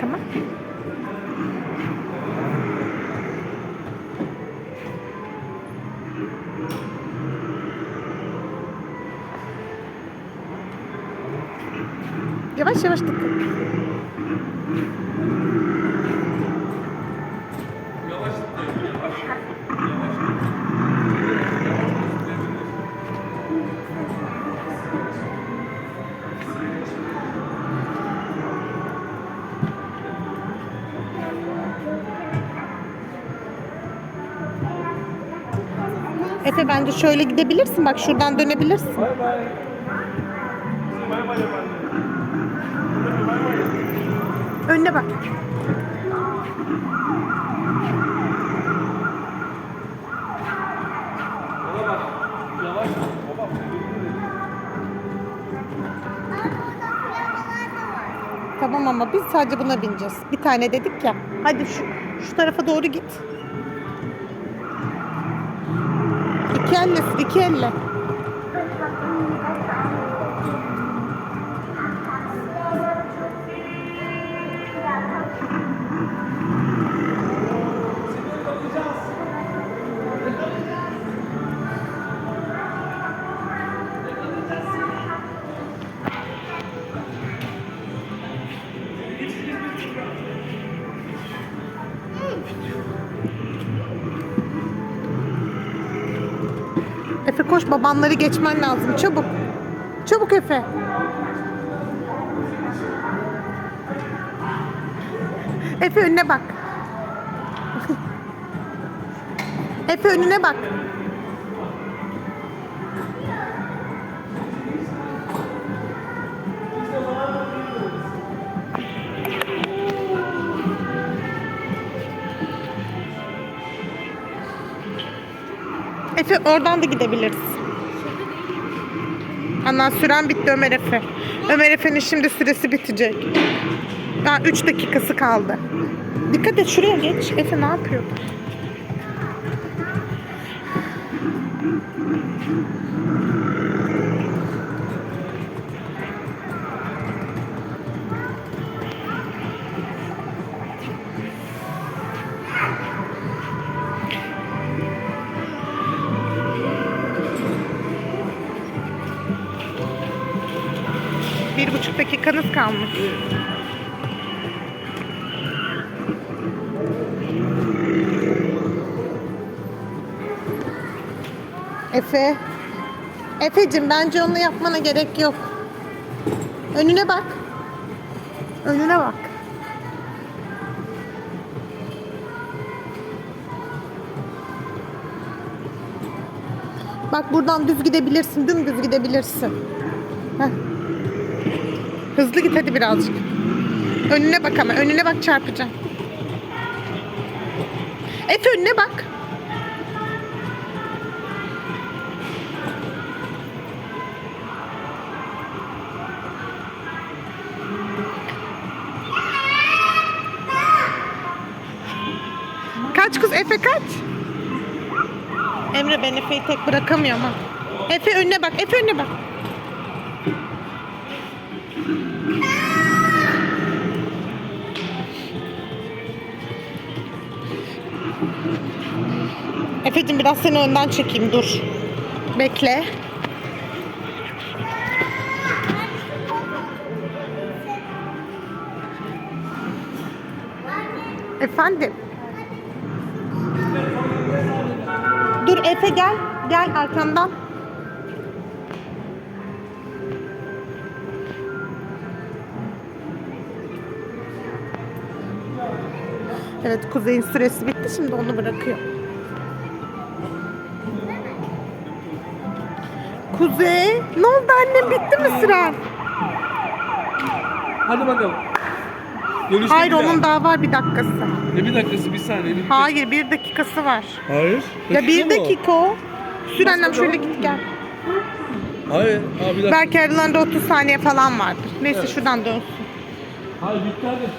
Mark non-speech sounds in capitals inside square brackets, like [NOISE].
tamam. Yavaş yavaş dikkat. Efe bence şöyle gidebilirsin. Bak şuradan dönebilirsin. Bay bay. Bay bay efendim. Önüne bak. Tamam ama biz sadece buna bineceğiz. Bir tane dedik ya. Hadi şu, şu tarafa doğru git. İki elle, iki elle. Koş babanları geçmen lazım. Çabuk. Çabuk Efe. Efe önüne bak. [LAUGHS] Efe önüne bak. Efe oradan da gidebiliriz. Ana süren bitti Ömer Efe. Ömer Efe'nin şimdi süresi bitecek. Daha 3 dakikası kaldı. Dikkat et şuraya geç. Efe ne yapıyor? Bir buçuk dakikanız kalmış. Efe. Efe'cim bence onu yapmana gerek yok. Önüne bak. Önüne bak. Bak buradan düz gidebilirsin, dümdüz gidebilirsin. Hızlı git hadi birazcık. Önüne bak ama önüne bak çarpacağım. Efe önüne bak. Kaç kız Efe kaç? Emre ben Efe'yi tek bırakamıyorum ha. Efe önüne bak, Efe önüne bak. Efe'cim biraz seni önden çekeyim dur. Bekle. Efendim. Dur Efe gel. Gel arkamdan. Evet Kuzey'in süresi bitti. Şimdi onu bırakıyor. Kuzey, ne oldu annem? Bitti mi süren? Hadi bakalım. Görüşmek Hayır üzere. onun daha var bir dakikası. Ne bir dakikası bir saniye. Bir Hayır bir dakikası var. Hayır. Ya bir Dakika mı o? dakika o. Sür annem şöyle git gel. Hayır. Dakika. Belki aralarında 30 saniye falan vardır. Neyse şuradan dönsün. Hayır bitti hadi.